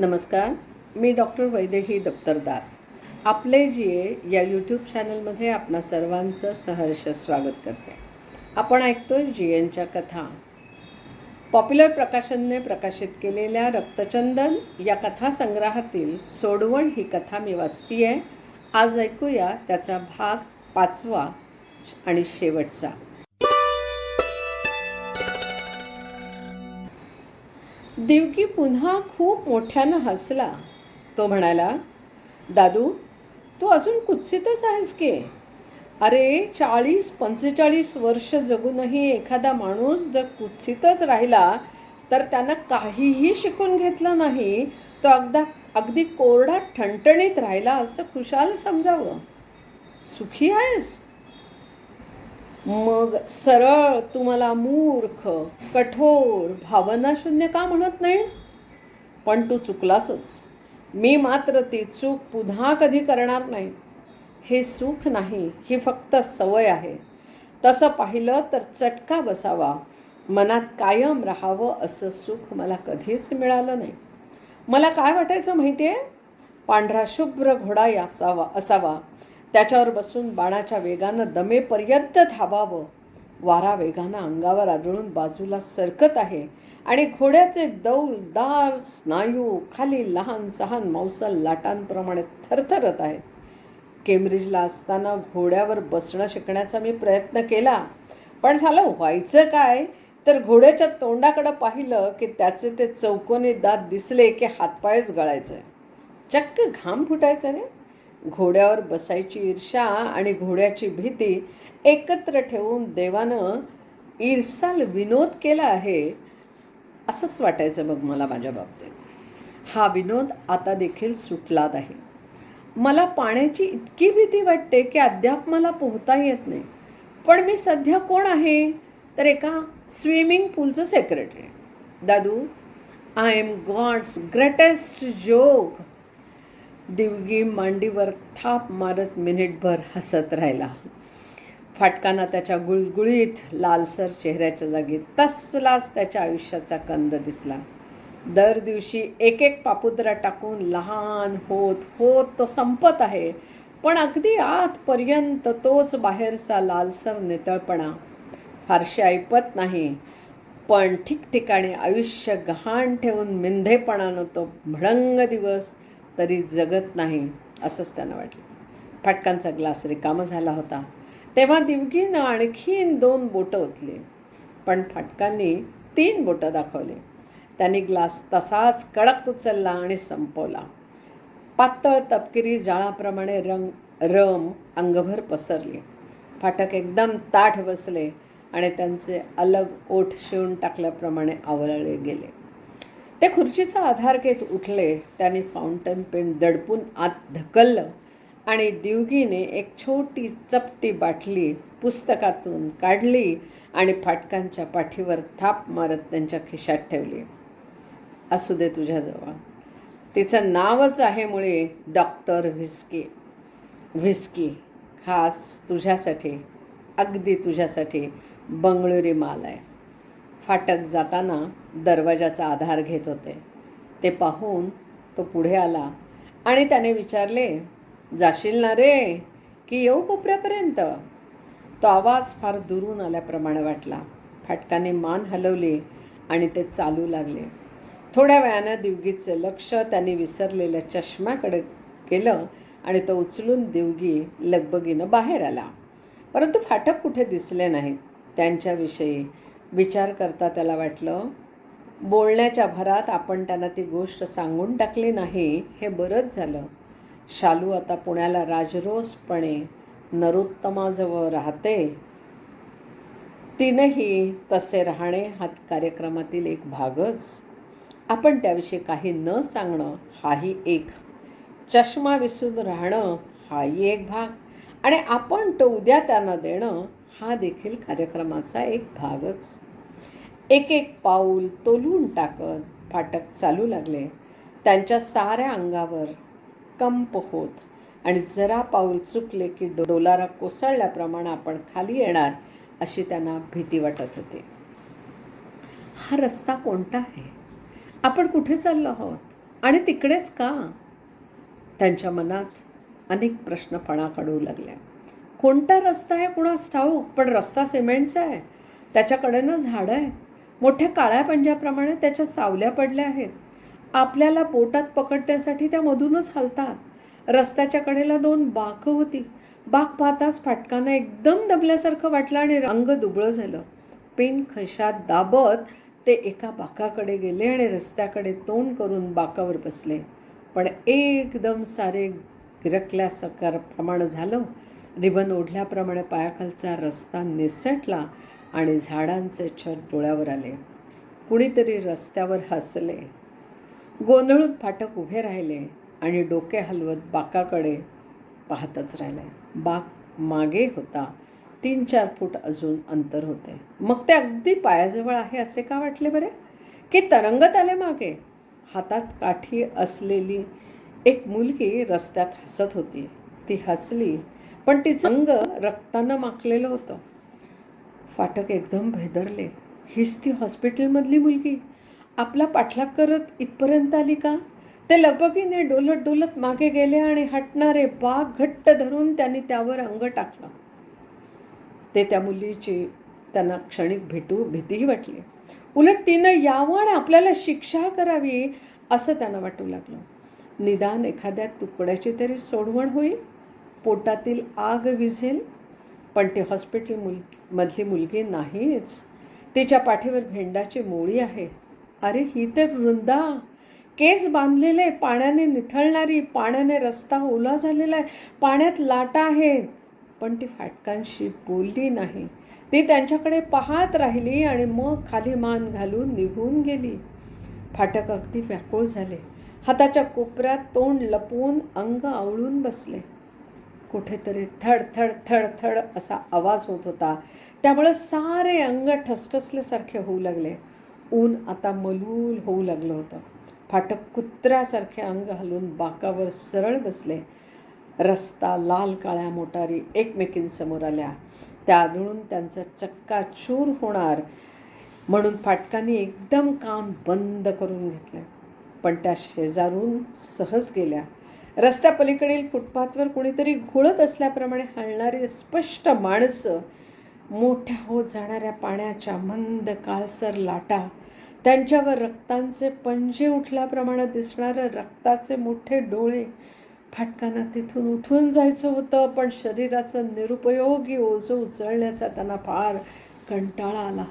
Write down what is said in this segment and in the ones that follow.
नमस्कार मी डॉक्टर वैदेही दप्तरदार. आपले जिये या यूट्यूब चॅनलमध्ये आपणा सर्वांचं सहर्ष स्वागत करते. आपण ऐकतोय एनच्या कथा. पॉप्युलर प्रकाशनने प्रकाशित केलेल्या रक्तचंदन या कथासंग्रहातील सोडवण ही कथा मी वाचती आहे आज ऐकूया त्याचा भाग पाचवा आणि शेवटचा. देवकी पुन्हा खूप मोठ्यानं हसला. तो म्हणाला दादू तू अजून कुत्सितच आहेस की? अरे चाळीस पंचेचाळीस वर्ष जगूनही एखादा माणूस जर कुत्सितच राहिला तर त्यानं काहीही शिकून घेतलं नाही तो अगदा अगदी कोरडा ठणठणीत राहिला असं खुशाल समजावं. सुखी आहेस? मग सरळ तुम्हाला मूर्ख कठोर भावनाशून्य का म्हणत नाहीस? पण तू चुकलासच. मी मात्र ती चूक पुन्हा कधी करणार नाही. हे सुख नाही ही फक्त सवय आहे. तसं पाहिलं तर चटका बसावा. मनात कायम राहावं असं सुख मला कधीच मिळालं नाही. मला काय वाटायचं माहिती आहे पांढरा शुभ्र घोडा असावा असावा. त्याच्यावर बसून बाणाच्या वेगानं दमेपर्यंत धावावं वारा वेगानं अंगावर आदळून बाजूला सरकत आहे आणि घोड्याचे दौलदार स्नायू खाली लहान सहान मौसल लाटांप्रमाणे थरथरत आहेत. केम्ब्रिजला असताना घोड्यावर बसणं शिकण्याचा मी प्रयत्न केला. पण झालं व्हायचं काय? तर घोड्याच्या तोंडाकडं पाहिलं की त्याचे ते चौकोनी दात दिसले की हातपायच गळायचं चक्क घाम फुटायचं रे. घोड्यावर बसायची ईर्षा आणि घोड्याची भीती एकत्र ठेवून देवानं ईर्साल विनोद केला आहे असंच वाटायचं बघ मला माझ्या बाबतीत. हा विनोद आता देखील सुटलात आहे. मला पाण्याची इतकी भीती वाटते की अद्याप मला पोहता येत नाही. पण मी सध्या कोण आहे? तर एका स्विमिंग पूलचं secretary Dadu I am God's greatest joke दिवगी मांडीवर थाप मारत मिनिटभर हसत राहिला. फाटकाना त्याच्या गुळगुळीत लालसर चेहऱ्याच्या जागी तसलाच त्याच्या आयुष्याचा कंद दिसला. दर दिवशी एक एक पापुद्रा टाकून लहान होत होत तो संपत आहे. पण अगदी आतपर्यंत तोच बाहेरचा लालसर नितळपणा फारशी ऐपत नाही. पण ठिकठिकाणी आयुष्य गहाण ठेवून मिंधेपणानं तो भडंग दिवस तरी जगत नाही असंच त्यांना वाटलं. फाटकांचा ग्लास रिकामा झाला होता. तेव्हा दिवगीनं आणखीन दोन बोटं ओतली. पण फाटकांनी तीन बोटं दाखवली. त्यांनी ग्लास तसाच कडक उचलला आणि संपवला. पातळ तपकिरी जाळाप्रमाणे रंग रम अंगभर पसरली. फाटक एकदम ताठ बसले आणि त्यांचे अलग ओठ शिवून टाकल्याप्रमाणे आवळले गेले. ते खुर्चीचा आधार घेत उठले. त्याने फाउंटन पेन दडपून आत ढकललं आणि दिवगीने एक छोटी चपटी बाटली पुस्तकातून काढली आणि फाटकांच्या पाठीवर थाप मारत त्यांच्या खिशात ठेवली. असू दे तुझ्याजवळ. तिचं नावच आहे मुळे डॉक्टर व्हिस्की व्हिस्की खास तुझ्यासाठी अगदी तुझ्यासाठी बंगळुरी माल आहे. फाटक जाताना दरवाजाचा आधार घेत होते. ते पाहून तो पुढे आला आणि त्याने विचारले जाशील ना रे? की येऊ कोपऱ्यापर्यंत? तो आवाज फार दुरून आल्याप्रमाणे वाटला. फाटकाने मान हलवली आणि ते चालू लागले. थोड्या वेळानं दिवगीचं लक्ष त्यांनी विसरलेल्या चष्म्याकडे केलं आणि तो उचलून देवगी लगबगीनं बाहेर आला. परंतु फाटक कुठे दिसले नाहीत? त्यांच्याविषयी विचार करता त्याला वाटलं बोलण्याच्या भरात आपण त्यांना ती गोष्ट सांगून टाकली नाही हे बरंच झालं. शालू आता पुण्याला राजरोसपणे नरोत्तमाजवळ राहते. तिनंही तसे राहणे हा कार्यक्रमातील एक भागच. आपण त्याविषयी काही न सांगणं हाही एक. चष्मा विसरून राहणं हाही एक भाग. आणि आपण तो उद्या त्यांना देणं हा देखील कार्यक्रमाचा एक भागच. एक एक पाऊल तोलून टाकत फाटक चालू लागले. त्यांच्या साऱ्या अंगावर कंप होत आणि जरा पाऊल चुकले की डोलारा कोसळल्याप्रमाणे आपण खाली येणार अशी त्यांना भीती वाटत होती. हा रस्ता कोणता आहे? आपण कुठे चाललो आहोत? आणि तिकडेच का? त्यांच्या मनात अनेक प्रश्न पणा काढू लागल्या कोणता रस्ता आहे? कुणास ठाऊक पण रस्ता सिमेंटचा आहे. त्याच्याकडे ना झाडं आहेत. मोठ्या काळ्या पंजाप्रमाणे त्याच्या सावल्या पडल्या आहेत. आपल्याला पोटात पकडण्यासाठी त्या मधूनच हलतात. रस्त्याच्या कडेला दोन बाकं होती. बाक पाहताच फाटकानं एकदम दबल्यासारखं वाटलं आणि अंग दुबळं झालं. पेन खशात दाबत ते एका बाकाकडे गेले आणि रस्त्याकडे तोंड करून बाकावर बसले. पण एकदम सारे गिरकल्याप्रमाणे झालं. रिबन ओढल्याप्रमाणे पायाखालचा रस्ता निसटला आणि झाडांचे छत डोळ्यावर आले. कुणीतरी रस्त्यावर हसले. गोंधळून फाटक उभे राहिले आणि डोके हलवत बाकाकडे पाहतच राहिले. बाक मागे होता. तीन चार फूट अजून अंतर होते. मग ते अगदी पायाजवळ आहे असे का वाटले बरे? की तरंगत आले मागे? हातात काठी असलेली एक मुलगी रस्त्यात हसत होती. ती हसली पण तिचं अंग रक्तानं माखलेलं होतं. फाटक एकदम भेदरले. हीच ती हॉस्पिटलमधली मुलगी. आपला पाठलाग करत इथपर्यंत आली का? ते लगबगीने डोलत डोलत मागे गेले आणि हटणारे बाग घट्ट धरून त्यांनी त्यावर अंग टाकलं. ते त्या मुलीची त्यांना क्षणिक भेटू भीतीही वाटली. उलट तिनं यावं आणि आपल्याला शिक्षा करावी असं त्यांना वाटू लागलं. निदान एखाद्या तुकड्याची तरी सोडवण होईल? पोटातील आग विझेल? पण ती हॉस्पिटल मुल मधली मुलगी नाहीच. तिच्या पाठीवर भेंडाची मोळी आहे. अरे ही तर वृंदा! केस बांधलेले पाण्याने निथळणारी पाण्याने रस्ता ओला झालेला आहे. पाण्यात लाटा आहेत. पण ती फाटकांशी बोलली नाही. ती त्यांच्याकडे पाहत राहिली आणि मग खाली मान घालून निघून गेली. फाटक अगदी व्याकुळ झाले. हाताच्या कोपऱ्यात तोंड लपवून अंग आवळून बसले. कुठेतरी थड थड थड थड असा आवाज होत होता. त्यामुळे सारे अंग ठसठसल्यासारखे होऊ लागले. ऊन आता मलूल होऊ लागलं होतं. फाटक कुत्र्यासारखे अंग हलून बाकावर सरळ बसले. रस्ता लाल काळ्या मोटारी एकमेकींसमोर आल्या. त्या आदळून त्यांचा चक्का चूर होणार म्हणून फाटकांनी एकदम काम बंद करून घेतलं. पण त्या शेजारून सहज गेल्या. रस्त्या पलीकडील फुटपाथवर कोणीतरी घोळत असल्याप्रमाणे हलणारी स्पष्ट माणसं मोठ्या होत जाणाऱ्या पाण्याच्या मंद काळसर लाटा त्यांच्यावर रक्तांचे पंजे उठल्याप्रमाणे दिसणारे रक्ताचे मोठे डोळे फाटकांना तिथून उठून जायचं होतं पण शरीराचं निरुपयोगी ओझं उचलण्याचा त्यांना फार कंटाळा आला.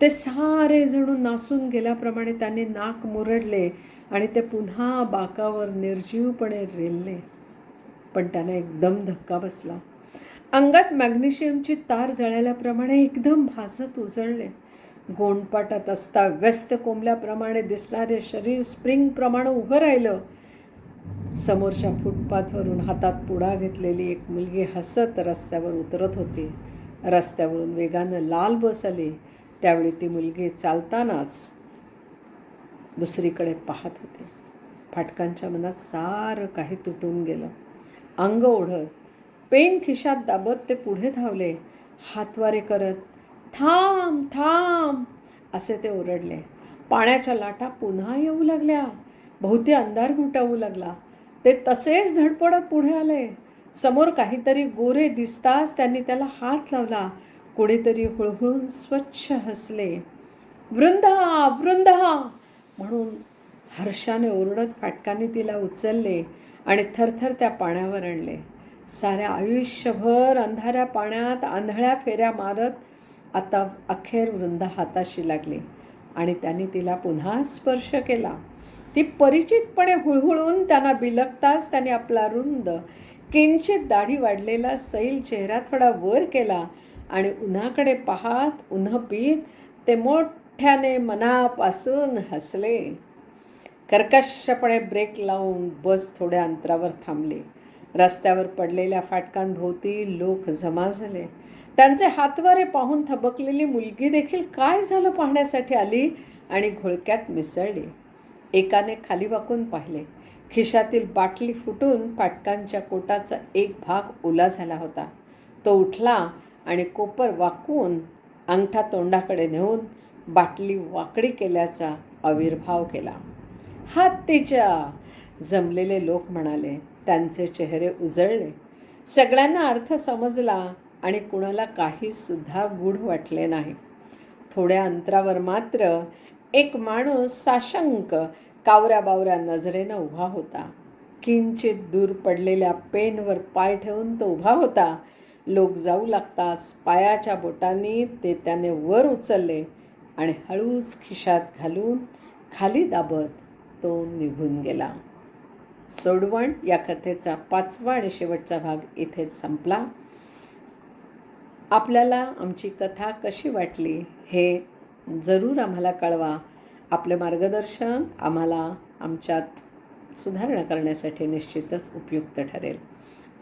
ते सारे जणू नासून गेल्याप्रमाणे त्यांनी नाक मुरडले. आणि ते पुन्हा बाकावर निर्जीवपणे रेलले. पण त्यांना एकदम धक्का बसला. अंगात मॅग्नेशियमची तार जळाल्याप्रमाणे एकदम भासत उजळले. गोंडपाटात असता व्यस्त कोंबल्याप्रमाणे दिसणारे शरीर स्प्रिंगप्रमाणे उभं राहिलं. समोरच्या फुटपाथवरून हातात पुडा घेतलेली एक मुलगी हसत रस्त्यावर उतरत होती. रस्त्यावरून वेगानं लाल बस आली त्यावेळी ती मुलगी चालतानाच दुसरीकडे पाहत होते. फाटकांच्या मनात सारं काही तुटून गेलं. अंग ओढत पेन खिशात दाबत ते पुढे धावले. हातवारे करत थांब थांब असे ते ओरडले. पाण्याच्या लाटा पुन्हा येऊ लागल्या. भोवती अंधार घुटावू लागला. ते तसेच धडपडत पुढे आले. समोर काहीतरी गोरे दिसताच त्यांनी त्याला हात लावला. कोणीतरी हुळहुळून स्वच्छ हसले. वृंदा वृंदा! म्हणून हर्षाने ओरडत फाटकाने तिला उचलले आणि थरथर त्या पाण्यावर आणले. साऱ्या आयुष्यभर अंधाऱ्या पाण्यात आंधळ्या फेऱ्या मारत आता अखेर वृंदा हाताशी लागली आणि त्यांनी तिला पुन्हा स्पर्श केला. ती परिचितपणे हुळहुळून त्यांना बिलकताच त्याने आपला रुंद किंचित दाढी वाढलेला सैल चेहरा थोडा वर केला आणि उन्हाकडे पाहत उन्ह पीत ते मोठ मोठ्याने मनापासून हसले. कर्कशपणे ब्रेक लावून बस थोड्या अंतरावर थांबली. रस्त्यावर पडलेल्या फाटकांभोवती लोक जमा झाले. त्यांचे हातवारे पाहून थबकलेली मुलगी देखील काय झालं पाहण्यासाठी आली आणि घोळक्यात मिसळली. एकाने खाली वाकून पाहिले. खिशातील बाटली फुटून फाटकांच्या कोटाचा एक भाग ओला झाला होता. तो उठला आणि कोपर वाकून अंगठा तोंडाकडे नेऊन बाटली वाकडी केल्याचा आविर्भाव केला. हात तिच्या जमलेले लोक म्हणाले त्यांचे चेहरे उजळले. सगळ्यांना अर्थ समजला आणि कुणाला काहीसुद्धा गूढ वाटले नाही. थोड्या अंतरावर मात्र एक माणूस साशंक कावऱ्या बावऱ्या नजरेनं उभा होता. किंचित दूर पडलेल्या पेनवर पाय ठेवून तो उभा होता. लोक जाऊ लागताच पायाच्या बोटांनी ते त्याने वर उचलले. आणि हळूच खिशात घालून खाली दाबत तो निघून गेला. सोडवण या कथेचा पाचवा आणि शेवटचा भाग इथेच संपला. आपल्याला आमची कथा कशी वाटली हे जरूर आम्हाला कळवा. आपले मार्गदर्शन आम्हाला आमच्यात सुधारणा करण्यासाठी निश्चितच उपयुक्त ठरेल.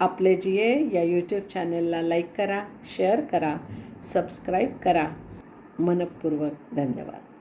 आपले जी ए या यूट्यूब चॅनलला लाईक करा शेअर करा सबस्क्राईब करा. मनपूर्वक धन्यवाद.